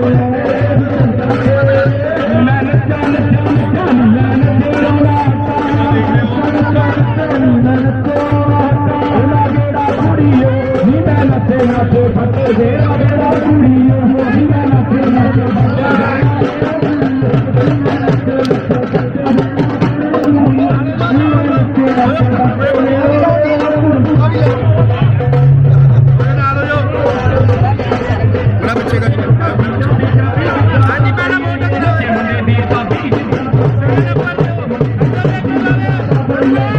Gracias. Yeah.